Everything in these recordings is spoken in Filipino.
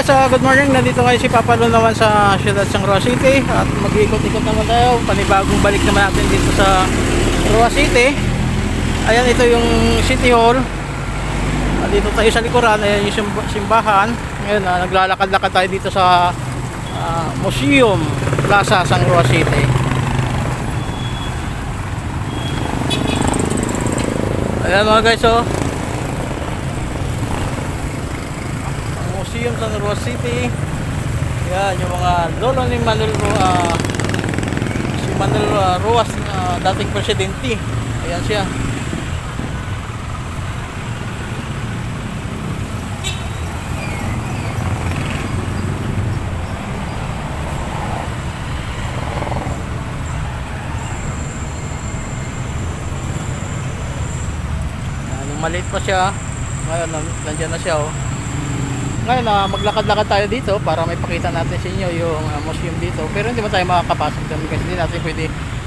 guys, ah, good morning. Nandito ngayon si Papa Lon naman sa Ciudad San Roa City at mag-iikot-ikot naman tayo. Panibagong balik naman natin dito sa Roa City. Ayan, ito yung City Hall. Ah, dito tayo sa likuran. Ayan yung simba- simbahan. Ngayon, ah, naglalakad-lakad tayo dito sa ah, Museum Plaza San Roa City. Ayan mga guys, oh. Museum San Roa City. Yan, yung mga lolo ni Manuel uh, si Manuel ah, Roas, ah, dating presidente. Ayan siya. Maliit pa siya. Ngayon, nan- nandyan na siya, oh. Ngayon, ah, maglakad-lakad tayo dito para may pakita natin sa inyo yung ah, museum dito. Pero hindi mo tayo makakapasok doon kasi hindi natin pwede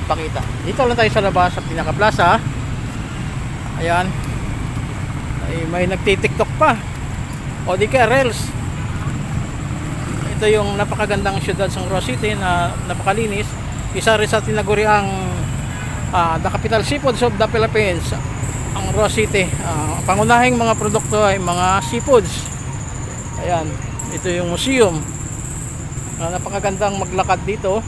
pakita. Dito lang tayo sa labas sa pinaka-plaza. Ayan. Ay, may nagtitiktok pa. O di kaya Reels. Ito yung napakagandang syudad sa Roa City na napakalinis. Isa rin sa tinaguriang ah, the capital seafoods of the Philippines. Ang Roa City. Ang pangunahing mga produkto ay mga seafoods. Ayan, ito yung museum. Ah, napakagandang maglakad dito.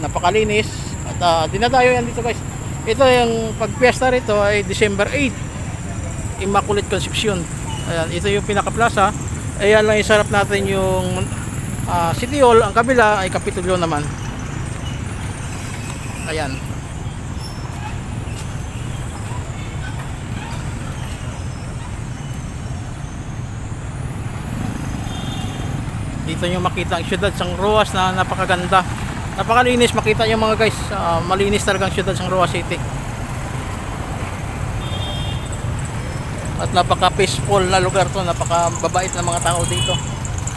Napakalinis. At ah, dinadayo yan dito guys. Ito yung pagpiesta rito ay December 8. Immaculate Conception. Ayan, ito yung pinaka-plaza. Ayan lang isarap natin yung ah, City Hall. Ang kabila ay Kapitolyo naman. Ayan. Dito nyo makita ang syudad sang Roas na napakaganda. Napakalinis makita nyo mga guys. Ah, malinis talaga ang syudad sang Roas City. At napaka peaceful na lugar to. Napaka babait na mga tao dito.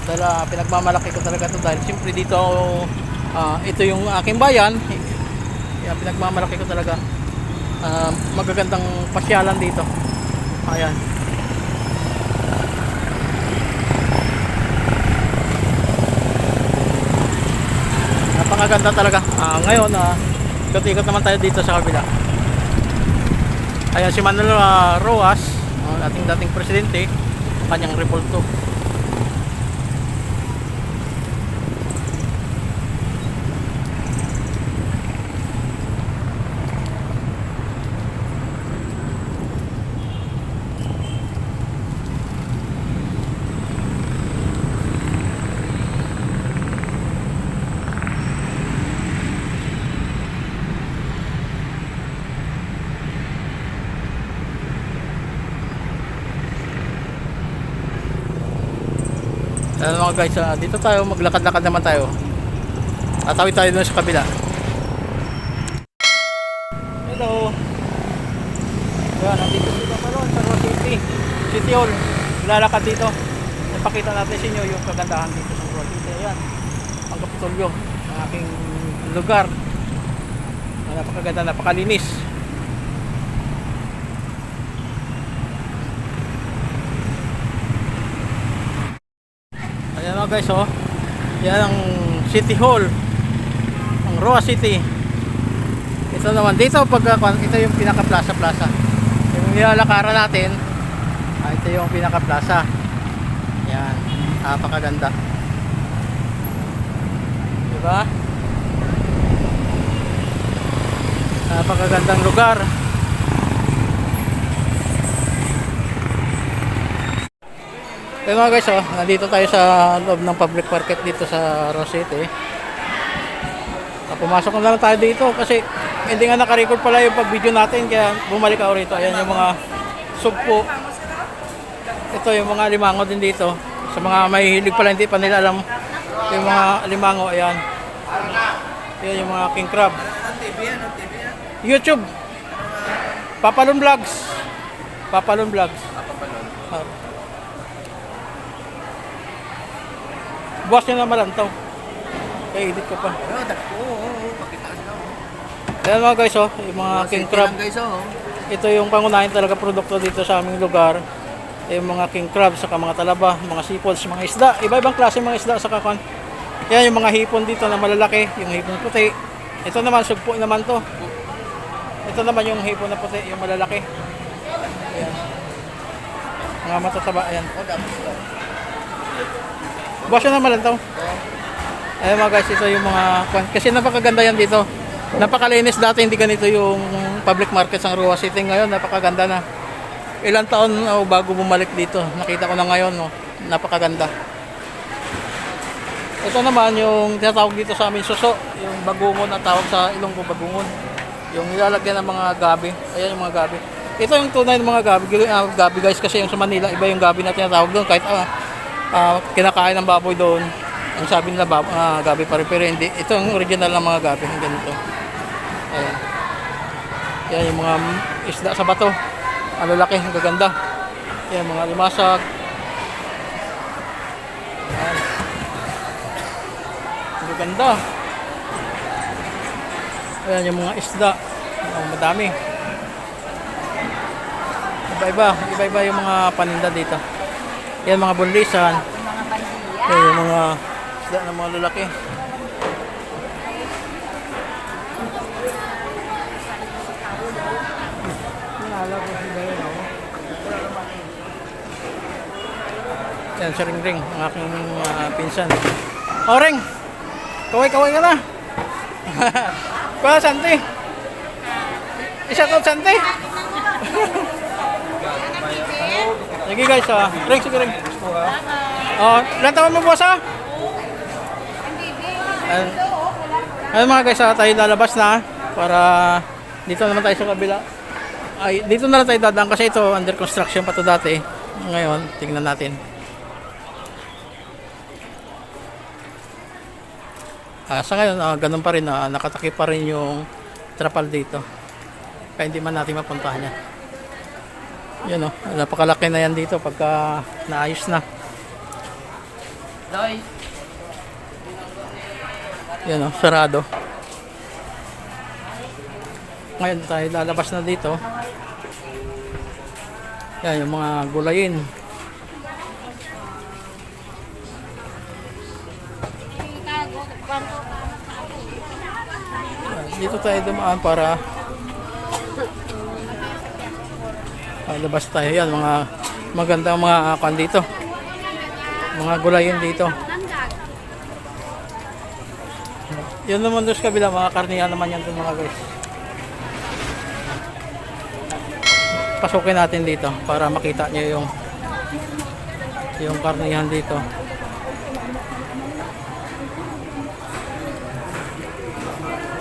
Dahil ah, pinagmamalaki ko talaga to dahil siyempre dito ah, ito yung aking bayan. Kaya pinagmamalaki ko talaga. Ah, magagandang pasyalan dito. Ayan napakaganda talaga. Ah, ngayon ah, ikot-ikot naman tayo dito sa kabila. Ayan si Manuel ah, Roas ang ating dating presidente. Kanyang repulto Ayan mga guys, ah, dito tayo maglakad-lakad naman tayo. Tatawid tayo dun sa kabila. Hello. Ayan, nandito dito pa ron sa City. City Hall. Lalakad dito. Ipakita natin sa inyo yung kagandahan dito sa Roa City. Ayan. Ang Kapitolyo. Ang aking lugar. Na napakaganda, napakalinis. Ayan mga guys oh. Yan ang City Hall. Ang Roa City. Ito naman dito pag ito yung pinaka plaza plaza. Yung nilalakaran natin, ah, ito yung pinaka plaza. Yan, napakaganda. Di ba? Napakagandang lugar. Kaya mga guys, oh, nandito tayo sa loob ng public market dito sa Rosette. Ah, pumasok na lang tayo dito kasi hindi nga nakarecord pala yung pag-video natin kaya bumalik ako rito. Ayan yung mga sugpo. Ito yung mga limango din dito. Sa mga mahihilig pala hindi pa nila alam yung mga limango. Ayan. Ayan yung mga king crab. YouTube. Papalon Vlogs. Papalon Vlogs. Ah. Buwas nyo na malantaw. Kaya edit ko pa. Oo. Oo, pakitaas na. Ayan mga guys, oh, yung mga king crab. guys, oh. Ito yung pangunahin talaga produkto dito sa aming lugar. yung mga king crab, saka mga talaba, mga seafoods, mga isda. Iba-ibang klase mga isda sa kakon. Yan yung mga hipon dito na malalaki, yung hipon puti. Ito naman, sugpo naman to. Ito naman yung hipon na puti, yung malalaki. Ayan. Mga matataba, ayan. Basyo naman lang to. Ayun mga guys, ito yung mga. Kasi napakaganda yan dito. Napakalinis dati, hindi ganito yung public market sa Rua City. Ngayon, napakaganda na. Ilang taon oh, bago bumalik dito. Nakita ko na ngayon, no? napakaganda. Ito naman yung tinatawag dito sa amin suso, yung bagungon na tawag sa Ilonggo bagungon. Yung nilalagyan ng mga gabi. Ayan yung mga gabi. Ito yung tunay ng mga gabi. Ah, gabi guys kasi yung sa Manila, iba yung gabi na tinatawag doon. Kahit ah, ah, kinakain ng baboy doon, ang sabi nila bab, ah, gabi pa rin. Pero hindi. Ito yung original ng mga gabi. Yung ganito. Ayan. Yan yung mga isda sa bato. Ang lalaki, ang gaganda. Yan, mga limasag. Yan. Ang gaganda. Ayan yung mga isda. Oh, madami. Iba-iba. Iba-iba yung mga paninda dito. Yan mga bunlisan. Mga bandiya. Yan yung mga isda ng mga lalaki. Yan, si Ring Ring, ang aking ah, pinsan. O, Ring! Kaway-kaway ka na! Kuya, Santi! Isa to, Santi! Sige guys, ah. Ring, sige Ring. Oh, ilan taon mo boss ah? Ayun. Ayun mga guys, ah, tayo lalabas na para dito naman tayo sa kabila. Ay, dito na lang tayo dadaan kasi ito under construction pa to dati. Ngayon, tingnan natin. Ah, sa ngayon, ah, ganun pa rin, ah, nakatakip pa rin yung trapal dito. Kaya hindi man natin mapuntahan yan. Yan oh, napakalaki na yan dito pagka naayos na. Doy. Yan o, sarado. Ngayon tayo lalabas na dito. Yan, yung mga gulayin. Dito tayo dumaan para Ah, labas tayo yan mga magandang mga kan dito mga gulayin dito yun naman doon sa kabila, mga karniya naman yan doon mga guys. Pasukin natin dito para makita nyo yung yung karnihan dito.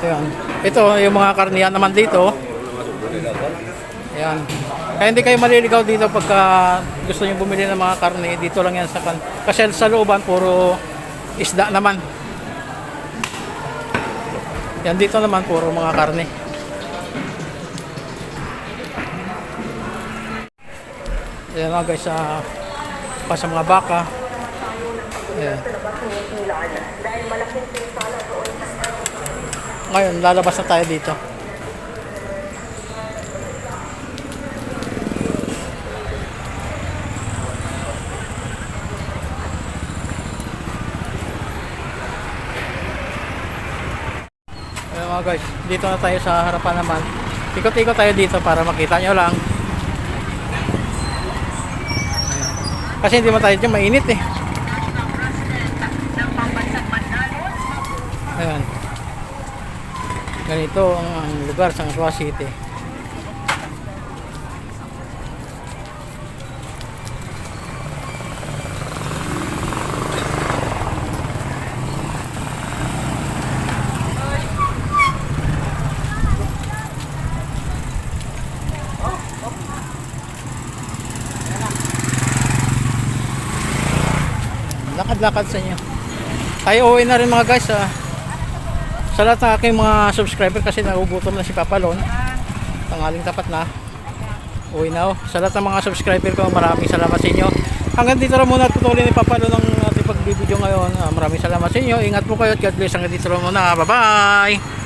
Ayan. Ito, yung mga karnihan naman dito. Ayan. Kaya hindi kayo maliligaw dito pagka gusto nyo bumili ng mga karne. Dito lang yan sa kan. Kasi sa looban, puro isda naman. Yan dito naman puro mga karne. Yan mga guys, sa pa sa mga baka. Ayan. Ngayon, lalabas na tayo dito. Mga guys, dito na tayo sa harapan naman. Ikot-ikot tayo dito para makita nyo lang. Kasi hindi mo tayo dyan mainit eh. Ayan. Ganito ang, lugar sa Rua City. Lakad-lakad sa inyo. Tayo uwi na rin mga guys. Ah. Sa lahat ng aking mga subscriber kasi nagugutom na si Papa Lon. Tangaling tapat na. Uwi na oh. Sa lahat ng mga subscriber ko, maraming salamat sa inyo. Hanggang dito lang muna tutuloy ni Papa Lon ang ating pagbibideo ngayon. Ah, maraming salamat sa inyo. Ingat po kayo at God bless. Hanggang dito lang muna. Bye-bye!